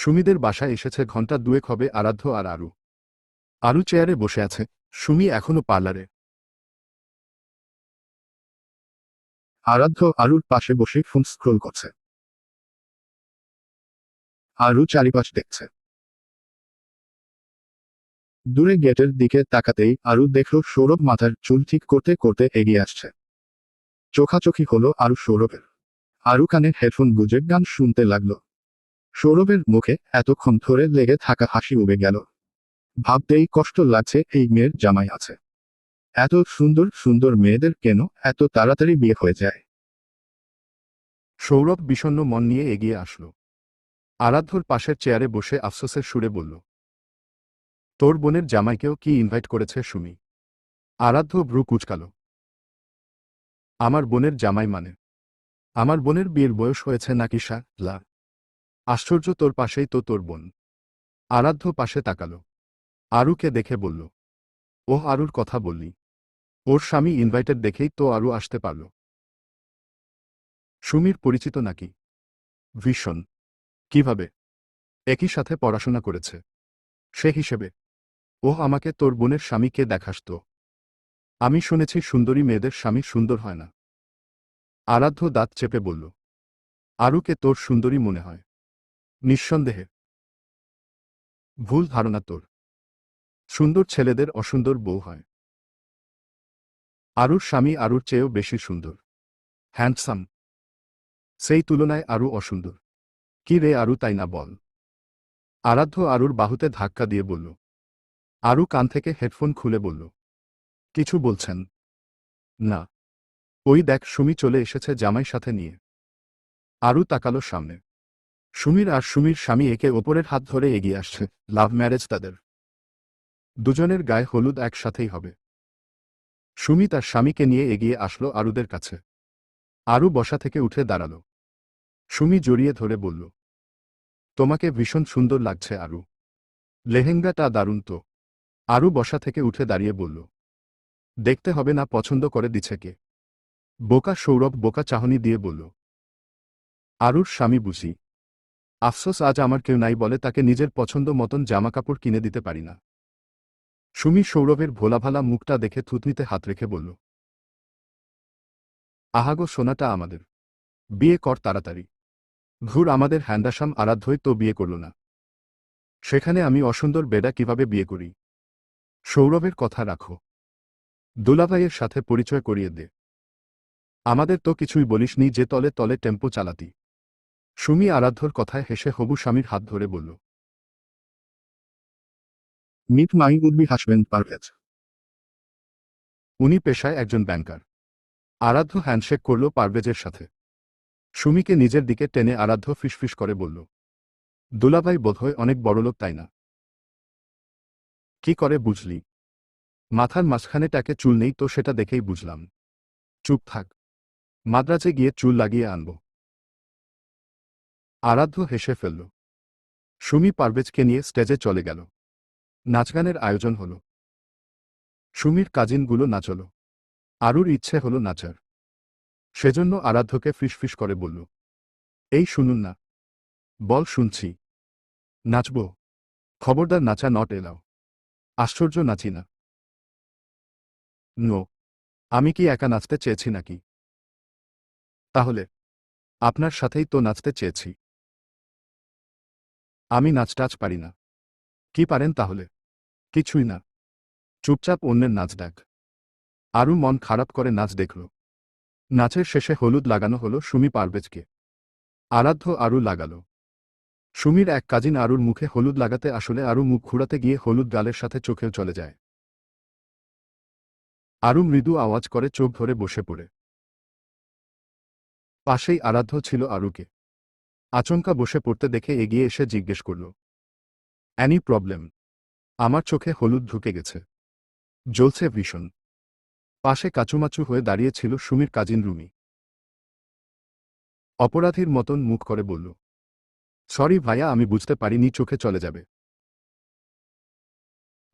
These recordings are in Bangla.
সুমিদের বাসায় এসেছে ঘণ্টা দুয়েক হবে আরাধ্য আর আরু। আরু চেয়ারে বসে আছে, সুমি এখনও পার্লারে। আরাধ্য আরুর পাশে বসে ফোন স্ক্রোল করছে। আরু চারিপাশ দেখছে। দূরে গেটের দিকে তাকাতেই আরু দেখল সৌরভ মাথার চুল ঠিক করতে করতে এগিয়ে আসছে। চোখাচোখি হলো আরু সৌরভের। আরু কানে হেডফোন গুজে গান শুনতে লাগল। সৌরভের মুখে এতক্ষণ ধরে লেগে থাকা হাসি উবে গেল। ভাবতেই কষ্ট লাগছে এই মেয়ের জামাই আছে। এত সুন্দর সুন্দর মেয়েদের কেন এত তাড়াতাড়ি বিয়ে হয়ে যায়? সৌরভ বিষণ্ণ মন নিয়ে এগিয়ে আসলো। আরাধ্যর পাশের চেয়ারে বসে আফসোসের সুরে বলল, তোর বোনের জামাইকেও কি ইনভাইট করেছে সুমি? আরাধ্য ভ্রু কুচকাল, আমার বোনের জামাই মানে? আমার বোনের বিয়ের বয়স হয়েছে নাকি সা, লা আশ্চর্য তোর পাশেই তো তোর বোন। আরাধ্য পাশে তাকালো। আরুকে দেখে বলল ও আরুর কথা বললি। ওর স্বামী ইনভাইটেড দেখেই তো আরু আসতে পারল। সুমির পরিচিত নাকি? ভীষণ। কীভাবে? একই সাথে পড়াশোনা করেছে। সে হিসেবে ও আমাকে তোর বোনের স্বামীকে দেখাস তো? আমি শুনেছি সুন্দরী মেয়েদের স্বামী সুন্দর হয় না। আরাধ্য দাঁত চেপে বলল, আরুকে তোর সুন্দরী মনে হয়। নিঃসন্দেহে। ভুল ধারণা তোর। সুন্দর ছেলেদের অসুন্দর বউ হয়। আরুর স্বামী আরুর চেয়েও বেশি সুন্দর। হ্যান্ডসাম। সেই তুলনায় আরু অসুন্দর। কি রে আরু তাই না বল। আরাধ্য আরুর বাহুতে ধাক্কা দিয়ে বলল। আরু কান থেকে হেডফোন খুলে বলল। কিছু বলছেন? না। ওই দেখ সুমি চলে এসেছে জামাই সাথে নিয়ে। আরু তাকালো সামনে। সুমির আর সুমির স্বামী একে ওপরের হাত ধরে এগিয়ে আসছে। লাভ ম্যারেজ তাদের। দুজনের গায়ে হলুদ একসাথেই হবে। সুমি তার স্বামীকে নিয়ে এগিয়ে আসলো আরুদের কাছে। আরু বসা থেকে উঠে দাঁড়াল। সুমি জড়িয়ে ধরে বলল, তোমাকে ভীষণ সুন্দর লাগছে, আরু। লেহেঙ্গাটা দারুণ তো। আরু বসা থেকে উঠে দাঁড়িয়ে বলল, দেখতে হবে না, পছন্দ করে দিছে কে? বোকা সৌরভ বোকা চাহনি দিয়ে বলল, আরুর স্বামী বুঝি। আফসোস, আজ আমার কেউ নাই বলে তাকে নিজের পছন্দ মতন জামাকাপড় কিনে দিতে পারি না। সুমি সৌরভের ভোলাভালা মুখটা দেখে থুতনিতে হাত রেখে বলল, আহাগো, সোনাটা আমাদের। বিয়ে কর তাড়াতাড়ি। ঘুর, আমাদের হ্যান্ডাসাম আরাধ্যই তো বিয়ে করল না। সেখানে আমি অসুন্দর বেডা কীভাবে বিয়ে করি? সৌরভের কথা রাখো। দুলাভাইয়ের সাথে পরিচয় করিয়ে দে। আমাদের তো কিছুই বলিসনি, যে তলে তলে টেম্পো চালাতি। সুমি আরাধ্যর কথায় হেসে হবু স্বামীর হাত ধরে বলল meet my would be Parvez. উনি পেশায় একজন ব্যাংকার। আরাধ্য হ্যান্ডশেক করল পারভেজের সাথে। সুমিকে নিজের দিকে টেনে আরাধ্য ফিসফিস করে বলল, দুলাভাই বোধহয় অনেক বড়লোক, তাই না? কি করে বুঝলি? মাথার মাঝখানে টাকে চুল নেই, তো সেটা দেখেই বুঝলাম। চুপ থাক। মাদ্রাজে গিয়ে চুল লাগিয়ে আনব। আরাধ্য হেসে ফেলল। সুমি পারভেজকে নিয়ে স্টেজে চলে গেল। নাচগানের আয়োজন হল। সুমির কাজিনগুলো নাচল। আরুর ইচ্ছে হল নাচার। সেজন্য আরাধ্যকে ফিসফিস করে বলল, এই শুনুন না। বল শুনছি। নাচব। খবরদার নাচা নট এলাও আশ্চর্য নাচি না। নো। আমি কি একা নাচতে চেয়েছি নাকি? তাহলে, আপনার সাথেই তো নাচতে চেয়েছি। আমি নাচ টাচ পারি না। কি পারেন তাহলে? কিছুই না। চুপচাপ অন্যের নাচ দেখ আরও মন খারাপ করে নাচ দেখল। নাচের শেষে হলুদ লাগানো হলো সুমি পারভেজকে। আরাধ্য আরু লাগালো। সুমির এক কাজিন আরুর মুখে হলুদ লাগাতে আসলে আরু মুখ ঘুরাতে গিয়ে হলুদ গালের সাথে চোখেও চলে যায়। আরু মৃদু আওয়াজ করে চোখ ধরে বসে পড়ে। পাশেই আরাধ্য ছিল আরুকে। আচমকা বসে পড়তে দেখে এগিয়ে এসে জিজ্ঞেস করল অ্যানি প্রবলেম আমার চোখে হলুদ ঢুকে গেছে। জ্বলছে ভীষণ। পাশে কাচুমাচু হয়ে দাঁড়িয়েছিল সুমির কাজিন রুমি। অপরাধীর মতন মুখ করে বলল সরি ভাইয়া, আমি বুঝতে পারিনি, চোখে চলে যাবে।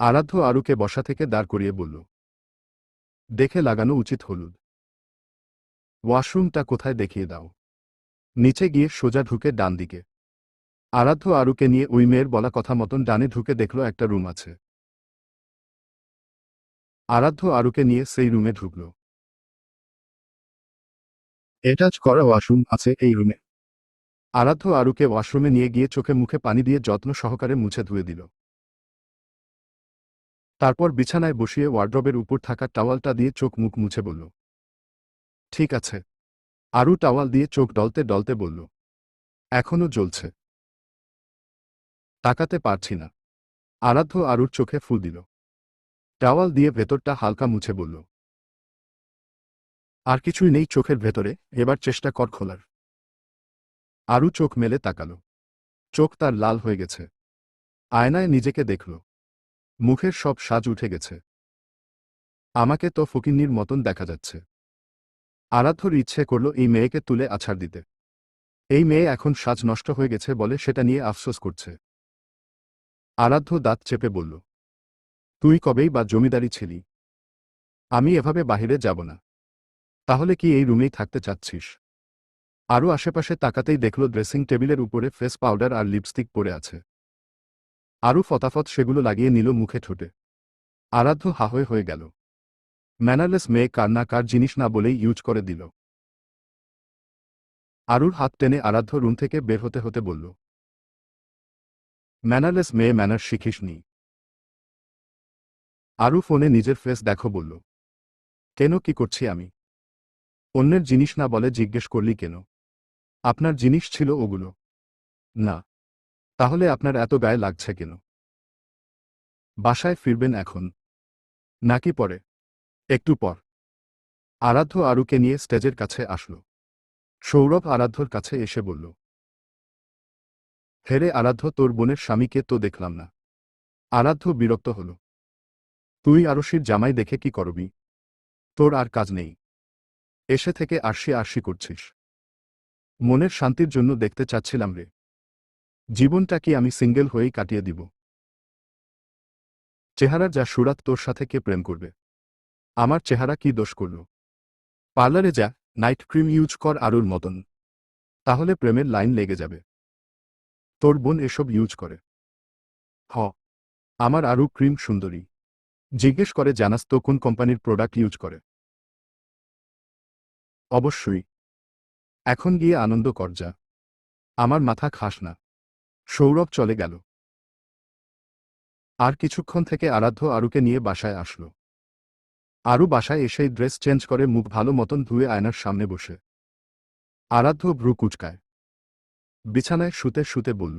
আরাধ্য আরুকে বসা থেকে দাঁড় করিয়ে বলল, দেখে লাগানো উচিত হলুদ। ওয়াশরুমটা কোথায় দেখিয়ে দাও। নিচে গিয়ে সোজা ঢুকে ডান দিকে। আরাধ্য আরুকে নিয়ে ওই মেয়ের বলা কথা মতন ডানে ঢুকে দেখল একটা রুম আছে। আরাধ্য আরুকে নিয়ে সেই রুমে ঢুকল। অ্যাটাচ করা ওয়াশরুম আছে এই রুমে। আরাধ্য আরুকে ওয়াশরুমে নিয়ে গিয়ে চোখে মুখে পানি দিয়ে যত্ন সহকারে মুছে ধুয়ে দিল। তারপর বিছানায় বসিয়ে ওয়ার্ড্রবের উপর থাকা টাওয়ালটা দিয়ে চোখ মুখ মুছে বলল, ঠিক আছে। আরু টাওয়াল দিয়ে চোখ ডলতে ডলতে বলল, এখনও জ্বলছে। তাকাতে পারছি না। আরাধ্য আরুর চোখে ফুল দিল। টাওয়াল দিয়ে ভেতরটা হালকা মুছে বলল, আর কিছুই নেই চোখের ভেতরে, এবার চেষ্টা কর খোলার। আরু চোখ মেলে তাকাল। চোখ তার লাল হয়ে গেছে। আয়নায় নিজেকে দেখল। মুখের সব সাজ উঠে গেছে। আমাকে তো ফকিন্নির মতন দেখা যাচ্ছে। আরাধ্যর ইচ্ছে করল এই মেয়েকে তুলে আছাড় দিতে। এই মেয়ে এখন সাজ নষ্ট হয়ে গেছে বলে সেটা নিয়ে আফসোস করছে। আরাধ্য দাঁত চেপে বলল, তুই কবেই বা জমিদারি ছিলি? আমি এভাবে বাহিরে যাব না। তাহলে কি এই রুমেই থাকতে চাচ্ছিস? আরও আশেপাশে তাকাতেই দেখল ড্রেসিং টেবিলের উপরে ফেস পাউডার আর লিপস্টিক পড়ে আছে। আরও ফতাফত সেগুলো লাগিয়ে নিল মুখে ঠোঁটে। আরাধ্য হাহয়ে হয়ে গেল। ম্যানারলেস মেয়ে কার না কার জিনিস না বলেই ইউজ করে দিল। আরুর হাত টেনে আরাধ্য রুম থেকে বের হতে হতে বলল, ম্যানারলেস মেয়ে ম্যানার শিখিসনি আরু ফোনে নিজের ফেস দেখো বলল, কেন কি করছি আমি? অন্যের জিনিস না বলে জিজ্ঞেস করলি কেন? আপনার জিনিস ছিল ওগুলো। না, তাহলে আপনার এত গায়ে লাগছে কেন? বাসায় ফিরবেন এখন, নাকি পরে? একটু পর। আরাধ্য আরুকে নিয়ে স্টেজের কাছে আসল। সৌরভ আরাধ্যর কাছে এসে বলল হেরে আরাধ্য, তোর বোনের স্বামীকে তো দেখলাম না। আরাধ্য বিরক্ত হল, তুই আরশির জামাই দেখে কি করবি? তোর আর কাজ নেই। এসে থেকে আরশি আরশি করছিস। মনের শান্তির জন্য দেখতে চাচ্ছিলাম রে। জীবনটা কি আমি সিঙ্গেল হয়েই কাটিয়ে দিব? চেহারার যা সুরাত তোর সাথে কে প্রেম করবে? আমার চেহারা কি দোষ করল? পার্লারে যা, নাইট ক্রিম ইউজ কর আরুর মতন। তাহলে প্রেমের লাইন লেগে যাবে। তোর বোন এসব ইউজ করে। হ। আমার আরু ক্রিম সুন্দরী। জিজ্ঞেস করে জানাস তো কোন কোম্পানির প্রোডাক্ট ইউজ করে। অবশ্যই। এখন গিয়ে আনন্দ কর যা। আমার মাথা খাস না। সৌরভ চলে গেল। আর কিছুক্ষণ থেকে আরাধ্য আরুকে নিয়ে বাসায় আসল। আরু বাসায় এসেই ড্রেস চেঞ্জ করে মুখ ভালো মতন ধুয়ে আয়নার সামনে বসে। আরাধ্য ভ্রু কুচকায়। বিছানায় শুতে শুতে বলল,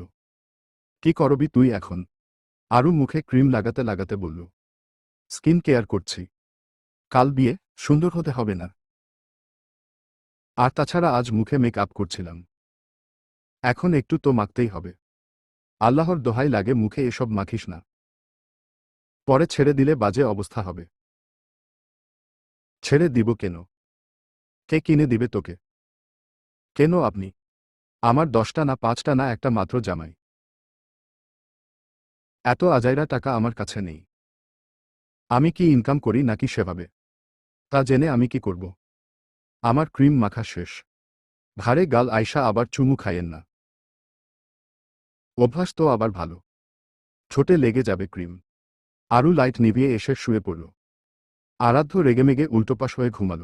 কি করবি তুই এখন? আরু মুখে ক্রিম লাগাতে লাগাতে বলল, স্কিন কেয়ার করছি। কাল বিয়ে, সুন্দর হতে হবে না। আর তাছাড়া আজ মুখে মেক আপ করছিলাম। এখন একটু তো মাখতেই হবে। আল্লাহর দোহাই লাগে মুখে এসব মাখিস না। পরে ছেড়ে দিলে বাজে অবস্থা হবে। ছেড়ে দিব কেন? কে কিনে দিবে তোকে? কেন আপনি? আমার দশটা না পাঁচটা না একটা মাত্র জামাই। এত আজাইরা টাকা আমার কাছে নেই। আমি কি ইনকাম করি নাকি সেভাবে? তা জেনে আমি কি করব? আমার ক্রিম মাখা শেষ। ঘাড়ে গাল আয়সা আবার চুমু খাইয়েন না। অভ্যাস তো আবার ভালো। ছোটে লেগে যাবে ক্রিম আরও লাইট নিভিয়ে এসে শুয়ে পড়ল। আরাধ্য রেগেমেগে উল্টোপাশ হয়ে ঘুমাল।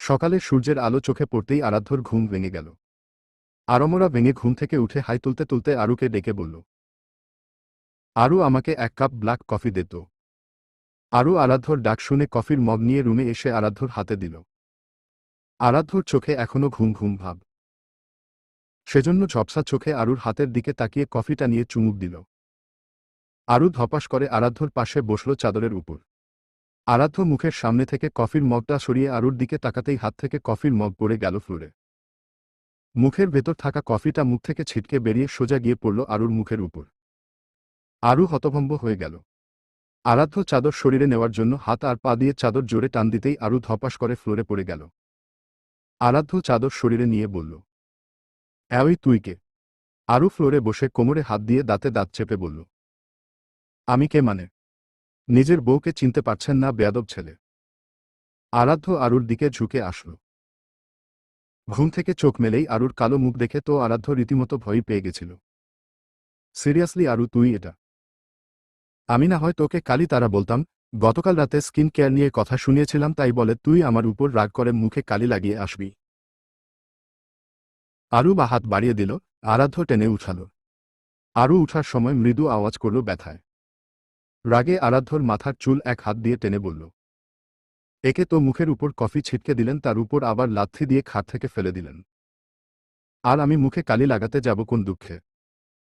সকালে সূর্যের আলো চোখে পড়তেই আরাধ্যর ঘুম ভেঙে গেল। আরমরা ভেঙে ঘুম থেকে উঠে হাই তুলতে তুলতে আরুকে ডেকে বলল, আরু আমাকে এক কাপ ব্ল্যাক কফি দিত আরু আরাধ্যর ডাক শুনে কফির মগ নিয়ে রুমে এসে আরাধ্যর হাতে দিল। আরাধ্যর চোখে এখনও ঘুম ঘুম ভাব। সেজন্য ঝপসা চোখে আরুর হাতের দিকে তাকিয়ে কফিটা নিয়ে চুমুক দিল। আরু ধপাস করে আরাধ্যর পাশে বসল চাদরের উপর। আরাধ্য মুখের সামনে থেকে কফির মগটা সরিয়ে আরুর দিকে তাকাতেই হাত থেকে কফির মগ পড়ে গেল ফ্লোরে। মুখের ভেতর থাকা কফিটা মুখ থেকে ছিটকে বেরিয়ে সোজা গিয়ে পড়ল আরুর মুখের উপর। আরু হতভম্ব হয়ে গেল। আরাধ্য চাদর শরীরে নেওয়ার জন্য হাত আর পা দিয়ে চাদর জোরে টান দিতেই আরু ধপাস করে ফ্লোরে পড়ে গেল। আরাধ্য চাদর শরীরে নিয়ে বলল অ্যাওই তুই কে? আরু ফ্লোরে বসে কোমরে হাত দিয়ে দাঁতে দাঁত চেপে বলল, আমি কে মানে? নিজের বউকে চিনতে পারছেন না বেয়াদব ছেলে। আরাধ্য আরুর দিকে ঝুঁকে আসল। ঘুম থেকে চোখ মেলেই আরুর কালো মুখ দেখে তো আরাধ্য রীতিমতো ভয় পেয়ে গেছিল। সিরিয়াসলি আরু, তুই এটা? আমি না হয় তোকে কালি তারা বলতাম, গতকাল রাতে স্কিন কেয়ার নিয়ে কথা শুনিয়েছিলাম তাই বলে তুই আমার উপর রাগ করে মুখে কালি লাগিয়ে আসবি। আরু বা হাত বাড়িয়ে দিল, আরাধ্য টেনে উঠাল। আরু উঠার সময় মৃদু আওয়াজ করল ব্যথায়। রাগে আরাধ্যর মাথার চুল এক হাত দিয়ে টেনে বলল, একে তো মুখের উপর কফি ছিটকে দিলেন, তার উপর আবার লাথি দিয়ে খাট থেকে ফেলে দিলেন। আর আমি মুখে কালি লাগাতে যাব কোন দুঃখে?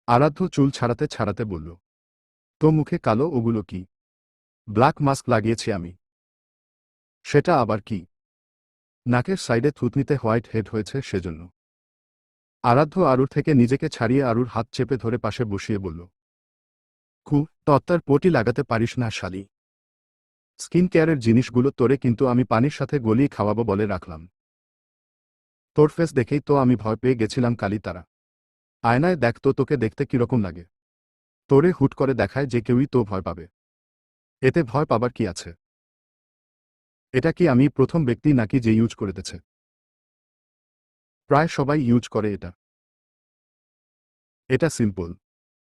আরাধ্য চুল ছাড়াতে ছাড়াতে বলল, তো মুখে কালো ওগুলো কি? ব্ল্যাক মাস্ক লাগিয়েছি আমি। সেটা আবার কি? নাকের সাইডে থুতনিতে হোয়াইট হেড হয়েছে সেজন্য। আরাধ্য আরুর থেকে নিজেকে ছাড়িয়ে আরুর হাত চেপে ধরে পাশে বসিয়ে বলল কু তত্ত্বার পটি লাগাতে পারিস না, শালি। স্কিন কেয়ারের জিনিসগুলো তোরে কিন্তু আমি পানির সাথে গলিয়ে খাওয়াবো বলে রাখলাম। তোর ফেস দেখেই তো আমি ভয় পেয়ে গেছিলাম কালি তারা। আয়নায় দেখ তো তোকে দেখতে কীরকম লাগে। তোরে হুট করে দেখায় যে কেউই তো ভয় পাবে। এতে ভয় পাবার কি আছে? এটা কি আমি প্রথম ব্যক্তি নাকি যে ইউজ করেতেছে? প্রায় সবাই ইউজ করে এটা। এটা সিম্পল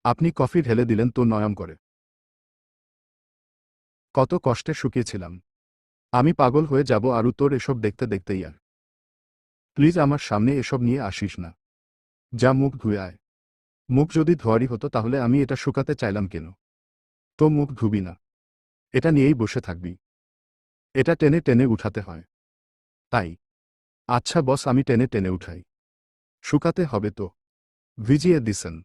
আপনি কফি ঢেলে দিলেন তো নয়ম করে। কত কষ্টে শুকিয়েছিলাম। আমি পাগল হয়ে যাব আরু তোর এসব দেখতে দেখতেই আর। প্লিজ আমার সামনে এসব নিয়ে আসিস না। যা মুখ ধুয়ে আয়। মুখ যদি ধোয়ারি হতো তাহলে আমি এটা শুকাতে চাইলাম কেন? তো মুখ ধুবি না। এটা নিয়েই বসে থাকবি। এটা টেনে টেনে উঠাতে হয়। তাই। আচ্ছা বস আমি টেনে টেনে উঠাই। শুকাতে হবে তো। ভিজিয়ে দিছেন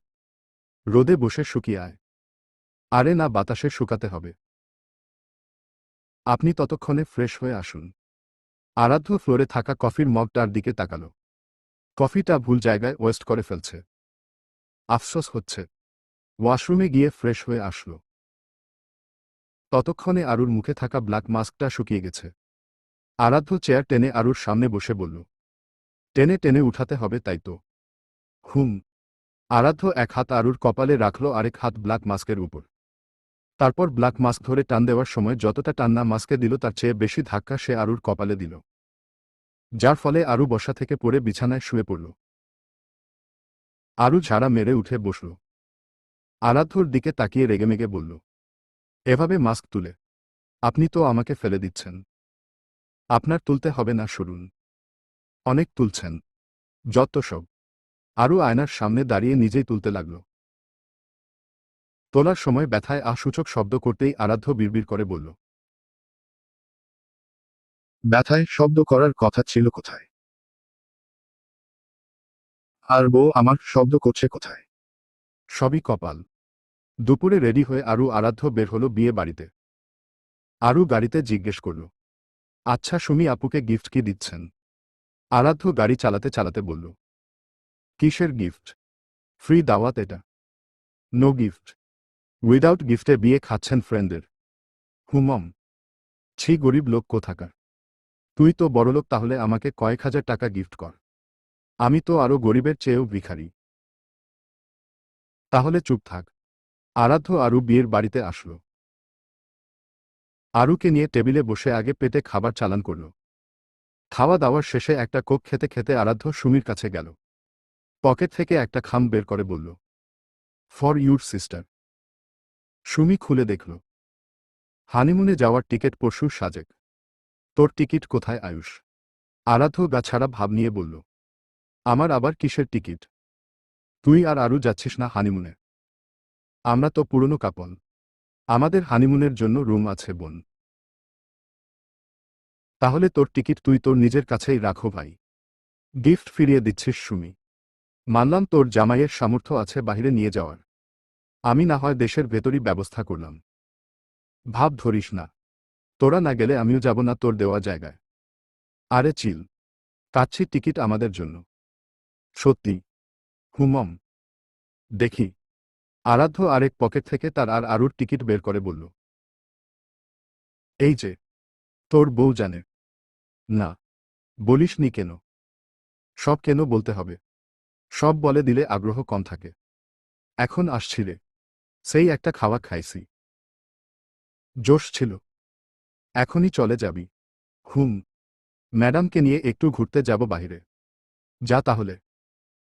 রোদে বসে শুকিয়ে আয়। আরে না, বাতাসে শুকাতে হবে। আপনি ততক্ষণে ফ্রেশ হয়ে আসুন। আরাধ্য ফ্লোরে থাকা কফির মগটার দিকে তাকাল। কফিটা ভুল জায়গায় ওয়েস্ট করে ফেলছে। আফসোস হচ্ছে। ওয়াশরুমে গিয়ে ফ্রেশ হয়ে আসল। ততক্ষণে আরুর মুখে থাকা ব্ল্যাক মাস্কটা শুকিয়ে গেছে। আরাধ্য চেয়ার টেনে আরুর সামনে বসে বলল, টেনে টেনে উঠাতে হবে তাই তো। হুম আরাধ্য এক হাত আরুর কপালে রাখল আরেক হাত ব্ল্যাক মাস্কের উপর। তারপর ব্ল্যাক মাস্ক ধরে টান দেওয়ার সময় যতটা টান্না মাস্কে দিল তার চেয়ে বেশি ধাক্কা সে আরুর কপালে দিল। যার ফলে আরু বসা থেকে পড়ে বিছানায় শুয়ে পড়ল। আরু ঝাড়া মেরে উঠে বসল। আরাধ্যর দিকে তাকিয়ে রেগেমেগে বলল, এভাবে মাস্ক তুলে। আপনি তো আমাকে ফেলে দিচ্ছেন। আপনার তুলতে হবে না, সরুন। অনেক তুলছেন। যত সব। আরও আয়নার সামনে দাঁড়িয়ে নিজেই তুলতে লাগল। তোলার সময় ব্যথায় আসূচক শব্দ করতেই আরাধ্য বিড়বিড় করে বলল, ব্যথায় শব্দ করার কথা ছিল কোথায়? আর বউ আমার শব্দ করছে কোথায়? সবই কপাল। দুপুরে রেডি হয়ে আরু আরাধ্য বের হলো বিয়ে বাড়িতে। আরু গাড়িতে জিজ্ঞেস করল আচ্ছা সুমি, আপুকে গিফট কি দিচ্ছেন? আরাধ্য গাড়ি চালাতে চালাতে বলল কিসের গিফট? ফ্রি দাওয়াত এটা। No gift. উইদাউট গিফটে বিয়ে খাচ্ছেন ফ্রেন্ডের হুমম। ছি, গরিব লোক কোথাকার। তুই তো বড়লোক, তাহলে আমাকে কয়েক হাজার টাকা গিফট কর। আমি তো আরও গরিবের চেয়েও ভিখারি। তাহলে চুপ থাক। আরাধ্য আরু বিয়ের বাড়িতে আসল। আরুকে নিয়ে টেবিলে বসে আগে পেটে খাবার চালান করল। খাওয়া দাওয়ার শেষে একটা কোক খেতে খেতে আরাধ্য সুমির কাছে গেল। পকেট থেকে একটা খাম বের করে বলল ফর ইউর সিস্টার সুমি খুলে দেখল হানিমুনে যাওয়ার টিকিট পরশু সাজেক। তোর টিকিট কোথায়, আয়ুষ? আরাধ্য গাছাড়া ভাব নিয়ে বলল, আমার আবার কিসের টিকিট? তুই আর আরু যাচ্ছিস না হানিমুনে আমরা তো পুরনো কাপল। আমাদের হানিমুনের জন্য রুম আছে, বোন। তাহলে তোর টিকিট তুই তোর নিজের কাছেই রাখো, ভাই। গিফট ফিরিয়ে দিচ্ছিস সুমি। মানলাম তোর জামাইয়ের সামর্থ্য আছে বাহিরে নিয়ে যাওয়ার। আমি না হয় দেশের ভেতরই ব্যবস্থা করলাম। ভাব ধরিস না। তোরা না গেলে আমিও যাব না তোর দেওয়া জায়গায়। আরে চিল কাচ্ছি টিকিট আমাদের জন্য। সত্যি, হুমম। দেখি। আরাধ্য আরেক পকেট থেকে তার আর আরুর টিকিট বের করে বলল, এই যে, তোর বউ জানে। না, বলিসনি কেন? সব কেন বলতে হবে? সব বলে দিলে আগ্রহ কম থাকে। এখন আসছি রে। সেই একটা খাওয়া খাইছি। জোশ ছিল। এখনই চলে যাবি। হুম। ম্যাডামকে নিয়ে একটু ঘুরতে যাব বাইরে যা তাহলে।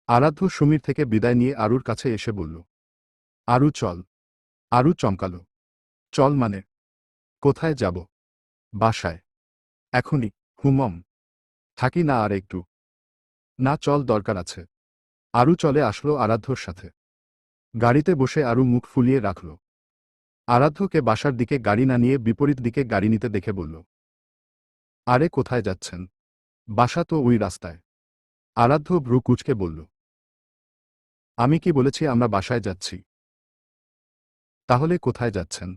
আরাধ্য সুমির থেকে বিদায় নিয়ে আরুর কাছে এসে বলল, আরু চল। আরু চমকালো। চল মানে? কোথায় যাব? বাসায়। এখনই। হুমম। থাকি না আর একটু। না, চল দরকার আছে। আরু চলে আসলো আরাধ্যর সাথে। গাড়িতে বসে আরু মুখ ফুলিয়ে রাখল। আরাধ্যকে বাসার দিকে গাড়ি না নিয়ে বিপরীত দিকে গাড়ি নিতে দেখে বলল, আরে কোথায় যাচ্ছেন? বাসা তো ওই রাস্তায়। আরাধ্য ভ্রু কুচকে বলল, আমি কি বলেছি আমরা বাসায় যাচ্ছি? তাহলে কোথায় যাচ্ছেন?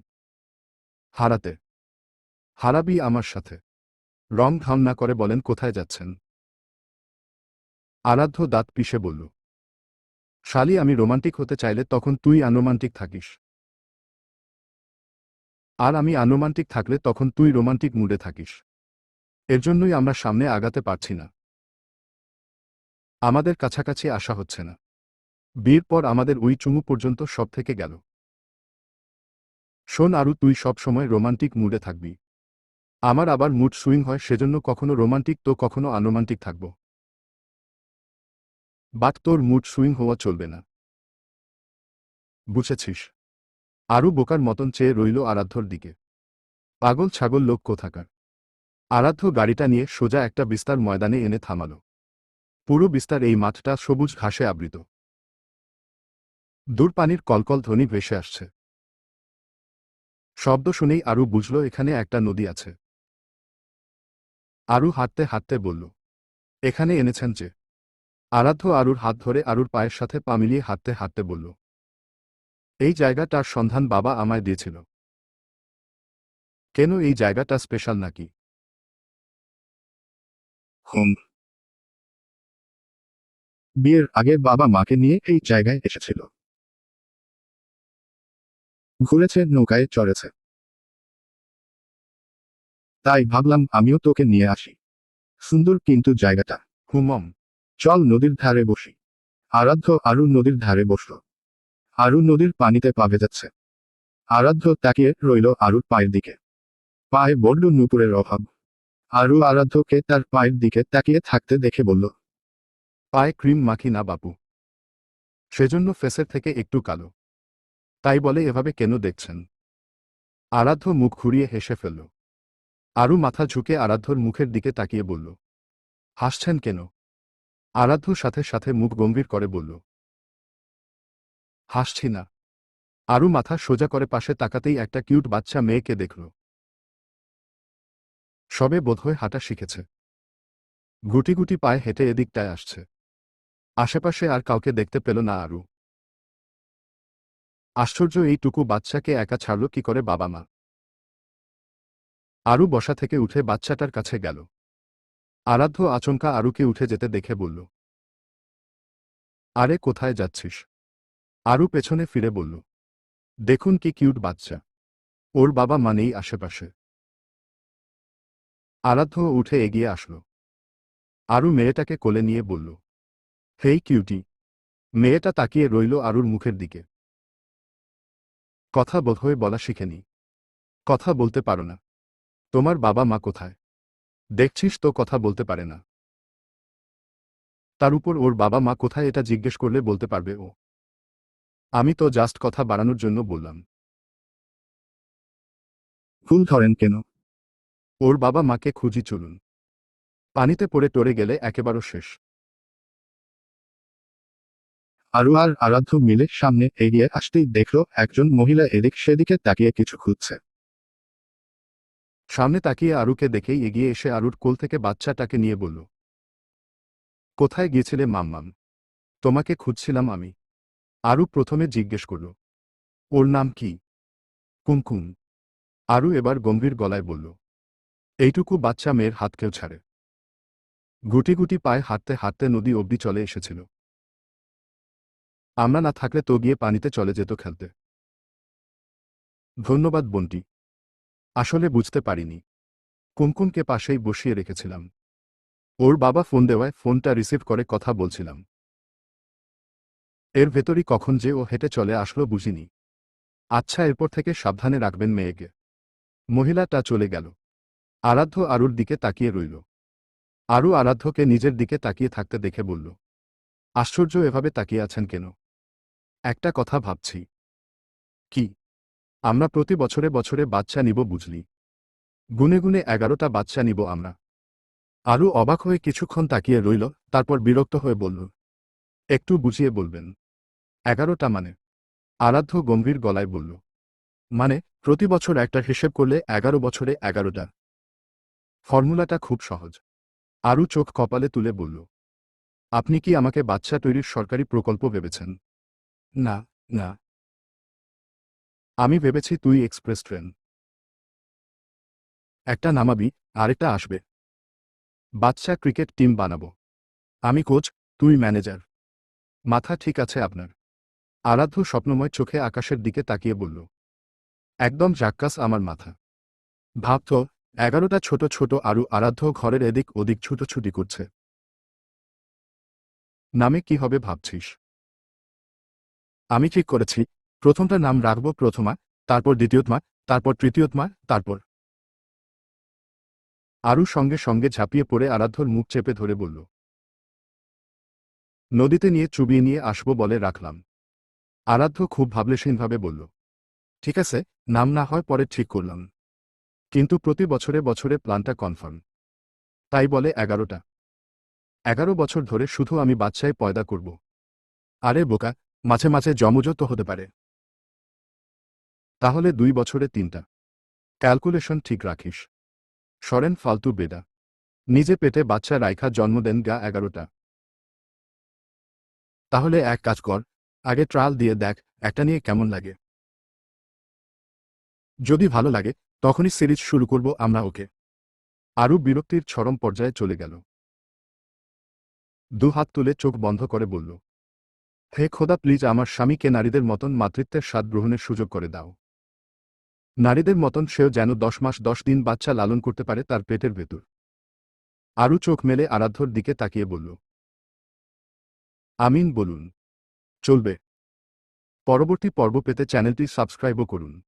হারাতে। হারাবি আমার সাথে। রং ধাম না করে বলেন কোথায় যাচ্ছেন? আরাধ্য দাঁত পিষে বলল শালি, আমি রোমান্টিক হতে চাইলে তখন তুই আনরোমান্টিক থাকিস। আর আমি আনরোমান্টিক থাকলে তখন তুই রোমান্টিক মুডে থাকিস। এর জন্যই আমরা সামনে আগাতে পারছি না। আমাদের কাছাকাছি আসা হচ্ছে না। বিয়ের পর আমাদের ওই চুমু পর্যন্ত সব থেকে গেল। শোন আরু, তুই সব সময় রোমান্টিক মুডে থাকবি। আমার আবার মুড সুইং হয়, সেজন্য কখনো রোমান্টিক তো কখনো আনরোমান্টিক থাকব। বাট তোর মুড সুইং হওয়া চলবে না। বুঝেছিস। আরু বোকার মতন চেয়ে রইল আরাধ্যর দিকে। পাগল ছাগল লোক কোথাকার। আরাধ্য গাড়িটা নিয়ে সোজা একটা বিস্তার ময়দানে এনে থামাল। পুরো বিস্তার এই মাঠটা সবুজ ঘাসে আবৃত। দূর পানির কলকল ধ্বনি ভেসে আসছে। শব্দ শুনেই আরু বুঝল এখানে একটা নদী আছে। আরু হাঁটতে হাঁটতে বলল, এখানে এনেছেন যে। আরাধ্য আরুর হাত ধরে আরুর পায়ের সাথে পা মিলিয়ে হাঁটতে হাঁটতে বলল এই জায়গাটার সন্ধান বাবা আমায় দিয়েছিল। কেন এই জায়গাটা স্পেশাল নাকি? হুম। বিয়ের আগে বাবা মাকে নিয়ে এই জায়গায় এসেছিল। ঘুরেছে নৌকায় চড়েছে। তাই ভাবলাম আমিও তোকে নিয়ে আসি। সুন্দর কিন্তু জায়গাটা। হুমম। চল নদীর ধারে বসি। আরাধ্য আরু নদীর ধারে বসল। আরু নদীর পানিতে পা ভেজাচ্ছে। আরাধ্য তাকিয়ে রইল আরুর পায়ের দিকে। পায়ে বড্ড নুপুরের অভাব। আরু আরাধ্যকে তার পায়ের দিকে তাকিয়ে থাকতে দেখে বলল, পায়ে ক্রিম মাখি না বাপু। সেজন্য ফেসের থেকে একটু কালো। তাই বলে এভাবে কেন দেখছেন? আরাধ্য মুখ ঘুরিয়ে হেসে ফেলল। আরু মাথা ঝুঁকে আরাধ্যর মুখের দিকে তাকিয়ে বলল, হাসছেন কেন? আরাধ্য সাথে সাথে মুখ গম্ভীর করে বলল, হাসছি না। আরু মাথা সোজা করে পাশে তাকাতেই একটা কিউট বাচ্চা মেয়েকে দেখল। সবে বোধহয় হাঁটা শিখেছে। গুটি গুটি পায়ে হেঁটে এদিকটায় আসছে। আশেপাশে আর কাউকে দেখতে পেল না আরু। আশ্চর্য এইটুকু বাচ্চাকে একা ছাড়ল কি করে বাবা মা? আরু বসা থেকে উঠে বাচ্চাটার কাছে গেল। আরাধ্য আচমকা আরুকে উঠে যেতে দেখে বলল, আরে কোথায় যাচ্ছিস? আরু পেছনে ফিরে বলল, দেখুন কি কিউট বাচ্চা। ওর বাবা মানেই আশেপাশে। আরাধ্য উঠে এগিয়ে আসল। আরু মেয়েটাকে কোলে নিয়ে বলল, হেই কিউটি, মেয়েটা তাকিয়ে রইল আরুর মুখের দিকে। কথা বোধহয় বলা শিখেনি। কথা বলতে পারো না। তোমার বাবা মা কোথায়? দেখছিস তো কথা বলতে পারে না। তার উপর ওর বাবা মা কোথায় এটা জিজ্ঞেস করলে বলতে পারবে ও। আমি তো জাস্ট কথা বাড়ানোর জন্য বললাম। ফুল ধরেন কেন? ওর বাবা মাকে খুঁজি চলুন। পানিতে পড়ে টরে গেলে একেবারও শেষ। আরু আর আরাধ্য মিলে সামনে এগিয়ে আসতেই দেখল একজন মহিলা এদিক সেদিকে তাকিয়ে কিছু খুঁজছে। সামনে তাকিয়ে আরুকে দেখেই এগিয়ে এসে আরুর কোল থেকে বাচ্চাটাকে নিয়ে বলল, কোথায় গিয়েছিলে, মাম্মাম? তোমাকে খুঁজছিলাম আমি। আরু প্রথমে জিজ্ঞেস করল, ওর নাম কি? কুমকুম। আরু এবার গম্ভীর গলায় বলল, এইটুকু বাচ্চা মেয়ের হাত কেউ ছাড়ে। গুটি গুটি পায়ে হাঁটতে হাঁটতে নদী অবধি চলে এসেছিল। আমরা না থাকলে তো গিয়ে পানিতে চলে যেত খেলতে। ধন্যবাদ, বন্টি। আসলে বুঝতে পারিনি। কুমকুমকে পাশেই বসিয়ে রেখেছিলাম। ওর বাবা ফোন দেওয়ায় ফোনটা রিসিভ করে কথা বলছিলাম। এর ভেতরই কখন যে ও হেঁটে চলে আসলো বুঝিনি। আচ্ছা এরপর থেকে সাবধানে রাখবেন মেয়েকে। মহিলাটা চলে গেল। আরাধ্য আরুর দিকে তাকিয়ে রইল। আরু আরাধ্যকে নিজের দিকে তাকিয়ে থাকতে দেখে বলল, আশ্চর্য, এভাবে তাকিয়ে আছেন কেন? একটা কথা ভাবছি। কি? আমরা প্রতি বছরে বছরে বাচ্চা নিব বুঝলি। গুনে গুনে এগারোটা বাচ্চা নিব আমরা। আরও অবাক হয়ে কিছুক্ষণ তাকিয়ে রইল, তারপর বিরক্ত হয়ে বলল, একটু বুঝিয়ে বলবেন। এগারোটা মানে? আরাধ্য গম্ভীর গলায় বলল মানে প্রতি বছর একটা হিসেব করলে এগারো বছরে এগারোটা। ফর্মুলাটা খুব সহজ। আরও চোখ কপালে তুলে বলল, আপনি কি আমাকে বাচ্চা তৈরির সরকারি প্রকল্প ভেবেছেন? না না। আমি ভেবেছি তুই এক্সপ্রেস ট্রেন। একটা নামাবি, আরেকটা আসবে। বাচ্চা ক্রিকেট টিম বানাবো। আমি কোচ, তুই ম্যানেজার। মাথা ঠিক আছে আপনার। আরাধ্য স্বপ্নময় চোখে আকাশের দিকে তাকিয়ে বলল, একদম জাক্কাস আমার মাথা। ভাবত এগারোটা ছোট ছোট আরু আরাধ্য ঘরের এদিক ওদিক ছুটোছুটি করছে। নামে কি হবে ভাবছিস? আমি ঠিক করেছি প্রথমটা নাম রাখব প্রথমা, তারপর দ্বিতীয়তমা, তারপর তৃতীয়তমা, তারপর। আরু সঙ্গে সঙ্গে ঝাঁপিয়ে পড়ে আরাধ্যর মুখ চেপে ধরে বলল, নদীতে নিয়ে চুবিয়ে নিয়ে আসব বলে রাখলাম। আরাধ্য খুব ভাবলেশীনভাবে বলল, ঠিক আছে, নাম না হয় পরে ঠিক করলাম। কিন্তু প্রতি বছরে বছরে প্ল্যানটা কনফার্ম। তাই বলে এগারোটা। এগারো বছর ধরে শুধু আমি বাচ্চায় পয়দা করব। আরে বোকা, মাঝে মাঝে জমজও তো হতে পারে। তাহলে দুই বছরে তিনটা। ক্যালকুলেশন ঠিক রাখিস। সরেন ফালতু বেদা। নিজে পেটে বাচ্চা রাইখা জন্ম দেন গা এগারোটা। তাহলে এক কাজ কর, আগে ট্রায়াল দিয়ে দেখ, একটা নিয়ে কেমন লাগে। যদি ভালো লাগে, তখনই সিরিজ শুরু করব আমরা ওকে। আরও বিরক্তির চরম পর্যায়ে চলে গেল। দু হাত তুলে চোখ বন্ধ করে বলল, হে খোদা প্লিজ আমার স্বামীকে নারীদের মতন মাতৃত্বের স্বাদ গ্রহণের সুযোগ করে দাও। নারীদের মতন সেও যেন দশ মাস দশ দিন বাচ্চা লালন করতে পারে তার পেটের ভেতর। আরও চোখ মেলে আরাধ্যর দিকে তাকিয়ে বলল, আমিন বলুন। চলবে। পরবর্তী পর্ব পেতে চ্যানেলটি সাবস্ক্রাইবও করুন।